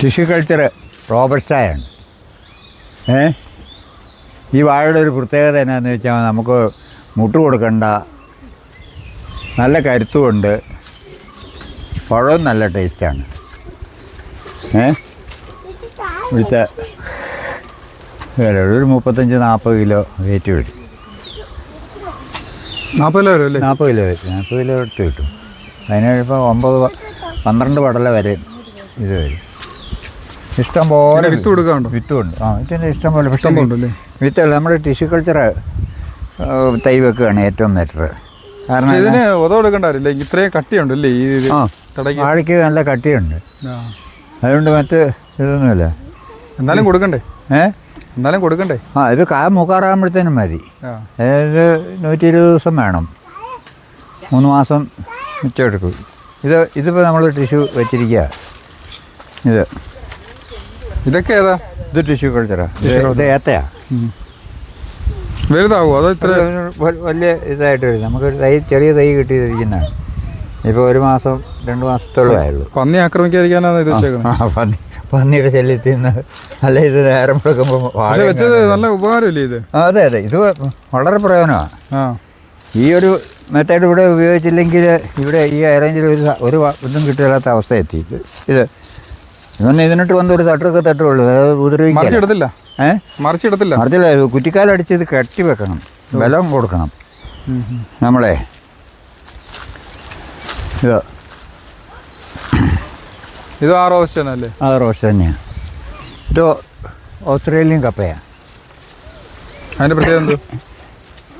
Tissue culture റോബർട്ടായാണ് ഏ? ഈ വാഴയുടെ ഒരു പ്രത്യേകത എന്നാന്ന് വെച്ചാൽ നമുക്ക് മുട്ട് കൊടുക്കണ്ട. നല്ല കരുത്തുമുണ്ട്. പഴവും നല്ല ടേസ്റ്റാണ്. ഏ? ഇവിടുത്തെ ഒരു മുപ്പത്തഞ്ച് നാൽപ്പത് കിലോ വെയിറ്റ് വരും. നാൽപ്പത് കിലോ വരും നാൽപ്പത് കിലോ വരും നാൽപ്പത് കിലോ എടുത്ത് കിട്ടും. അതിന് ഇപ്പോൾ ഒമ്പത് പന്ത്രണ്ട് പടല വരെ ഇത് വരും ഇഷ്ടം പോലെ വിത്ത് കൊടുക്കാണ്ടോ വിത്തുണ്ട്. ആ ഇതിന്റെ ഇഷ്ടം പോലെ പക്ഷേ വിത്തല്ല നമ്മുടെ ടിഷ്യൂ കൾച്ചർ തൈ വെക്കുകയാണ് ഏറ്റവും ബെറ്റർ. കാരണം ഇതിന് ഉത കൊടുക്കണ്ടാവില്ല ഇത്രയും കട്ടിയുണ്ട് അല്ലേ ഈ വാഴയ്ക്ക് നല്ല കട്ടിയുണ്ട്. അതുകൊണ്ട് മറ്റ് ഇതൊന്നുമില്ല. എന്നാലും കൊടുക്കണ്ടേ? ഏ? എന്നാലും കൊടുക്കണ്ടേ? ആ ഇത് കാ മൂക്കാറാകുമ്പോഴത്തേനും മതി. അതായത് നൂറ്റി ഇരുപത് ദിവസം വേണം. മൂന്ന് മാസം മിച്ചം എടുക്കും. ഇത് ഇതിപ്പോൾ നമ്മൾ ടിഷ്യൂ വെച്ചിരിക്കുക ഇത്. ഇതൊക്കെ ഏതാ? ഇത് ടിഷ്യൂ കൾച്ചറാ ഇത് ഏത്തയാ. ഉം. വലുതാവോ? അതോ ഇത്ര ഇത് വലിയ ഇതായിട്ട് വരും. നമുക്കൊരു തൈ ചെറിയ തൈ കിട്ടിയിരിക്കുന്നതാണ്. ഇപ്പോൾ ഒരു മാസം രണ്ട് മാസത്തോളം ആയുള്ളൂ. പന്നി ആക്രമിക്കാതിരിക്കാനാണ് ഇത് വെച്ചേക്കുന്നത് പന്നി പന്നിയുടെ ശല്യത്തിൽ നിന്ന് അല്ല ഇത് നേരം കൊടുക്കുമ്പോൾ വെച്ചത് നല്ല ഉപകാരമില്ലേ ഇത്? അതെ അതെ. ഇത് വളരെ പ്രയോജനമാണ് ഈ ഒരു മെത്തേഡ് ഇവിടെ ഉപയോഗിച്ചില്ലെങ്കിൽ ഇവിടെ ഈ അറേഞ്ചിൽ ഒരു ഒരു ഇതും കിട്ടില്ലാത്ത അവസ്ഥ എത്തി. ഇത് ഇതൊന്നും ഇതിനിട്ട് വന്ന് ഒരു തട്ടൊക്കെ തട്ടുള്ളൂ. ഉപദ്രവിക്കില്ല. മറിച്ചിടത്തില്ല. ഏ? മറിച്ചിടത്തില്ല. മറിച്ചില്ല കുറ്റിക്കാലടിച്ച് ഇത് കെട്ടി വെക്കണം. ബലം കൊടുക്കണം. നമ്മളെ. ഇത്. ഇത് ആറ് വർഷം അല്ലേ ആ റോസ് തന്നെയാണ് ഇത് ഓസ്ട്രേലിയൻ കപ്പയാണ് അതിന്റെ പ്രത്യേകത എന്ത്?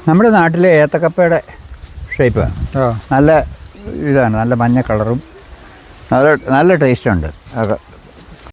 നമ്മുടെ നാട്ടിലെ ഏത്തക്കപ്പയുടെ ഷേപ്പാണ് നല്ല ഇതാണ്. നല്ല മഞ്ഞ കളറും നല്ല നല്ല ടേസ്റ്റ് ഉണ്ട്. ആ ക-